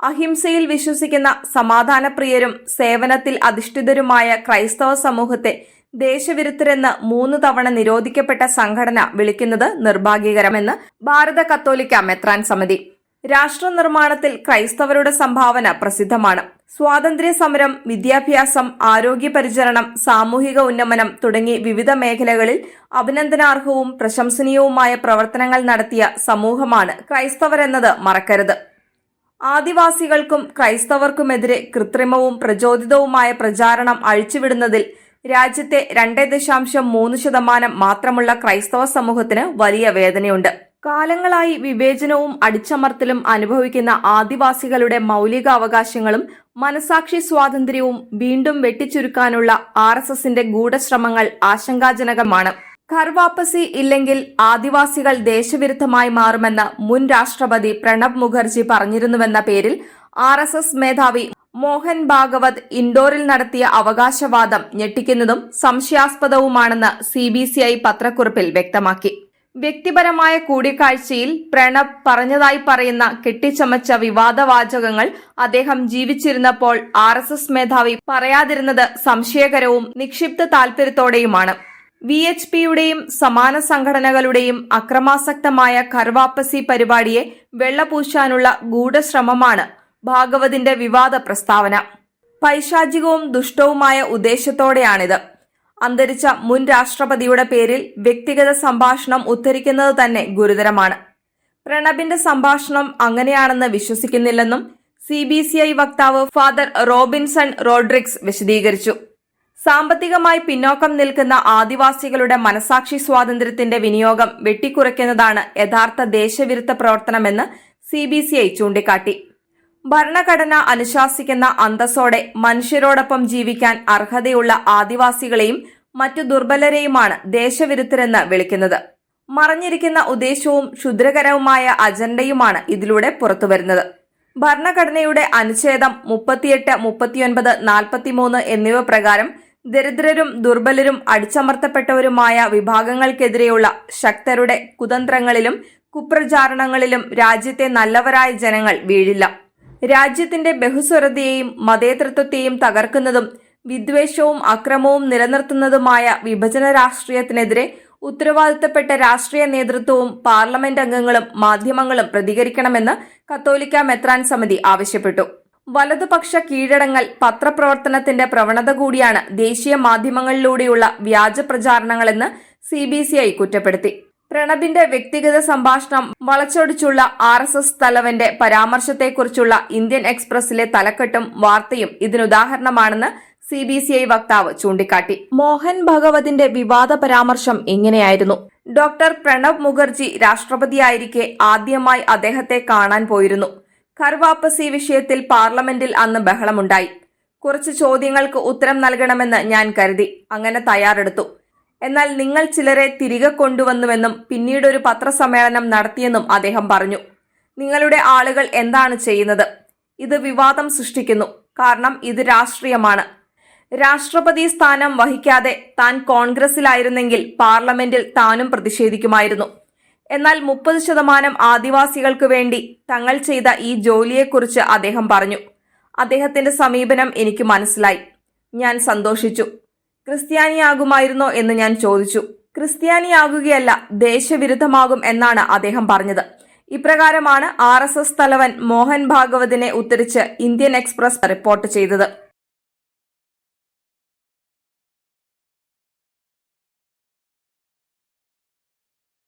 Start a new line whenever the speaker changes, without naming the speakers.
അഹിംസയിൽ വിശ്വസിക്കുന്ന സമാധാനപ്രിയരും സേവനത്തിൽ അധിഷ്ഠിതരുമായ ക്രൈസ്തവ സമൂഹത്തെ ദേശവിരുദ്ധരെന്ന് മൂന്ന് തവണ നിരോധിക്കപ്പെട്ട സംഘടന വിളിക്കുന്നത് നിർഭാഗ്യകരമെന്ന് ഭാരത കത്തോലിക്ക മെത്രാൻ സമിതി. രാഷ്ട്ര നിർമ്മാണത്തിൽ ക്രൈസ്തവരുടെ സംഭാവന പ്രസിദ്ധമാണ്. സ്വാതന്ത്ര്യ സമരം വിദ്യാഭ്യാസം ആരോഗ്യ പരിചരണം സാമൂഹിക ഉന്നമനം തുടങ്ങി വിവിധ മേഖലകളിൽ അഭിനന്ദനാർഹവും പ്രശംസനീയവുമായ പ്രവർത്തനങ്ങൾ നടത്തിയ സമൂഹമാണ് ക്രൈസ്തവരെന്നത് മറക്കരുത്. ആദിവാസികൾക്കും ക്രൈസ്തവർക്കുമെതിരെ കൃത്രിമവും പ്രചോദിതവുമായ പ്രചാരണം അഴിച്ചുവിടുന്നതിൽ രാജ്യത്തെ രണ്ടേ ദശാംശം മൂന്ന് ശതമാനം മാത്രമുള്ള ക്രൈസ്തവ സമൂഹത്തിന് വലിയ വേദനയുണ്ട്. കാലങ്ങളായി വിവേചനവും അടിച്ചമർത്തലും അനുഭവിക്കുന്ന ആദിവാസികളുടെ മൗലിക അവകാശങ്ങളും മനസാക്ഷി സ്വാതന്ത്ര്യവും വീണ്ടും വെട്ടിച്ചുരുക്കാനുള്ള ആർ എസ് എസിന്റെ ഗൂഢശ്രമങ്ങൾ ആശങ്കാജനകമാണ്. ഖർവാപ്പസി ഇല്ലെങ്കിൽ ആദിവാസികൾ ദേശവിരുദ്ധമായി മാറുമെന്ന് മുൻ രാഷ്ട്രപതി പ്രണബ് മുഖർജി പറഞ്ഞിരുന്നുവെന്ന പേരിൽ ആർ എസ് എസ് മേധാവി മോഹൻ ഭാഗവത് ഇൻഡോറിൽ നടത്തിയ അവകാശവാദം ഞെട്ടിക്കുന്നതും സംശയാസ്പദവുമാണെന്ന് സി ബി സി ഐ പത്രക്കുറിപ്പിൽ വ്യക്തമാക്കി. വ്യക്തിപരമായ കൂടിക്കാഴ്ചയിൽ പ്രണബ് പറഞ്ഞതായി പറയുന്ന കെട്ടിച്ചമച്ച വിവാദവാചകങ്ങൾ അദ്ദേഹം ജീവിച്ചിരുന്നപ്പോൾ ആർ മേധാവി പറയാതിരുന്നത് സംശയകരവും നിക്ഷിപ്ത താൽപര്യത്തോടെയുമാണ്. വി എച്ച് പിയുടെയും സമാന സംഘടനകളുടെയും അക്രമാസക്തമായ കർവാപ്പസി പരിപാടിയെ വെള്ളപൂശാനുള്ള ഗൂഢശ്രമമാണ് ഭാഗവതിന്റെ വിവാദ പ്രസ്താവന. പൈശാചികവും ദുഷ്ടവുമായ ഉദ്ദേശത്തോടെയാണിത്. അന്തരിച്ച മുൻ രാഷ്ട്രപതിയുടെ പേരിൽ വ്യക്തിഗത സംഭാഷണം ഉദ്ധരിക്കുന്നത് തന്നെ ഗുരുതരമാണ്. പ്രണബിന്റെ സംഭാഷണം അങ്ങനെയാണെന്ന് വിശ്വസിക്കുന്നില്ലെന്നും സി ബി സി ഐ വക്താവ് ഫാദർ റോബിൻസൺ റോഡ്രിക്സ് വിശദീകരിച്ചു. സാമ്പത്തികമായി പിന്നോക്കം നിൽക്കുന്ന ആദിവാസികളുടെ മനസാക്ഷി സ്വാതന്ത്ര്യത്തിന്റെ വിനിയോഗം വെട്ടിക്കുറയ്ക്കുന്നതാണ് യഥാർത്ഥ ദേശവിരുദ്ധ പ്രവർത്തനമെന്ന് സി ബി സി ഐ ചൂണ്ടിക്കാട്ടി. ഭരണഘടന അനുശാസിക്കുന്ന അന്തസ്സോടെ മനുഷ്യരോടൊപ്പം ജീവിക്കാൻ അർഹതയുള്ള ആദിവാസികളെയും മറ്റു ദുർബലരെയുമാണ് ദേശവിരുദ്ധരെന്ന് വിളിക്കുന്നത്. മറഞ്ഞിരിക്കുന്ന ഉദ്ദേശവും ക്ഷുദ്രകരവുമായ അജണ്ടയുമാണ് ഇതിലൂടെ പുറത്തുവരുന്നത്. ഭരണഘടനയുടെ അനുച്ഛേദം മുപ്പത്തിയെട്ട് മുപ്പത്തിയൊൻപത് നാൽപ്പത്തിമൂന്ന് എന്നിവ പ്രകാരം ദരിദ്രരും ദുർബലരും അടിച്ചമർത്തപ്പെട്ടവരുമായ വിഭാഗങ്ങൾക്കെതിരെയുള്ള ശക്തരുടെ കുതന്ത്രങ്ങളിലും കുപ്രചാരണങ്ങളിലും രാജ്യത്തെ നല്ലവരായ ജനങ്ങൾ വീഴില്ല. രാജ്യത്തിന്റെ ബഹുസ്വരതയെയും മതേതൃത്വത്തെയും തകർക്കുന്നതും വിദ്വേഷവും അക്രമവും നിലനിർത്തുന്നതുമായ വിഭജന രാഷ്ട്രീയത്തിനെതിരെ ഉത്തരവാദിത്തപ്പെട്ട രാഷ്ട്രീയ നേതൃത്വവും പാർലമെന്റ് അംഗങ്ങളും മാധ്യമങ്ങളും പ്രതികരിക്കണമെന്ന് കത്തോലിക്ക മെത്രാൻ സമിതി ആവശ്യപ്പെട്ടു. വലതുപക്ഷ കീഴടങ്ങൽ പത്രപ്രവർത്തനത്തിന്റെ പ്രവണത കൂടിയാണ് ദേശീയ മാധ്യമങ്ങളിലൂടെയുള്ള വ്യാജ പ്രചാരണങ്ങളെന്ന് സി ബി സി ഐ കുറ്റപ്പെടുത്തി. പ്രണബിന്റെ വ്യക്തിഗത സംഭാഷണം വളച്ചൊടിച്ചുള്ള ആർ എസ് എസ് തലവന്റെ പരാമർശത്തെക്കുറിച്ചുള്ള ഇന്ത്യൻ എക്സ്പ്രസിലെ തലക്കെട്ടും വാർത്തയും ഇതിനുദാഹരണമാണെന്ന് സി ബി സി ഐ വക്താവ് ചൂണ്ടിക്കാട്ടി. മോഹൻ ഭഗവതിന്റെ വിവാദ പരാമർശം ഇങ്ങനെയായിരുന്നു ഡോക്ടർ പ്രണബ് മുഖർജി രാഷ്ട്രപതിയായിരിക്കെ ആദ്യമായി അദ്ദേഹത്തെ കാണാൻ പോയിരുന്നു. ഖർവാപ്പസി വിഷയത്തിൽ പാർലമെന്റിൽ അന്ന് ബഹളമുണ്ടായി. കുറച്ച് ചോദ്യങ്ങൾക്ക് ഉത്തരം നൽകണമെന്ന് ഞാൻ കരുതി. അങ്ങനെ തയ്യാറെടുത്തു. എന്നാൽ നിങ്ങൾ ചിലരെ തിരികെ കൊണ്ടുവന്നുവെന്നും പിന്നീട് ഒരു പത്രസമ്മേളനം നടത്തിയെന്നും അദ്ദേഹം പറഞ്ഞു. നിങ്ങളുടെ ആളുകൾ എന്താണ് ചെയ്യുന്നത്? ഇത് വിവാദം സൃഷ്ടിക്കുന്നു. കാരണം ഇത് രാഷ്ട്രീയമാണ്. രാഷ്ട്രപതി സ്ഥാനം വഹിക്കാതെ താൻ കോൺഗ്രസിലായിരുന്നെങ്കിൽ പാർലമെന്റിൽ താനും പ്രതിഷേധിക്കുമായിരുന്നു. എന്നാൽ മുപ്പത് ശതമാനം ആദിവാസികൾക്ക് വേണ്ടി തങ്ങൾ ചെയ്ത ഈ ജോലിയെക്കുറിച്ച് അദ്ദേഹം പറഞ്ഞു. അദ്ദേഹത്തിന്റെ സമീപനം എനിക്ക് മനസ്സിലായി. ഞാൻ സന്തോഷിച്ചു. ക്രിസ്ത്യാനിയാകുമായിരുന്നോ എന്ന് ഞാൻ ചോദിച്ചു. ക്രിസ്ത്യാനിയാകുകയല്ല ദേശവിരുദ്ധമാകും എന്നാണ് അദ്ദേഹം പറഞ്ഞത്. ഇപ്രകാരമാണ് ആർ എസ് എസ് തലവൻ മോഹൻ ഭാഗവതിനെ ഉദ്ധരിച്ച് ഇന്ത്യൻ എക്സ്പ്രസ് റിപ്പോർട്ട് ചെയ്തത്.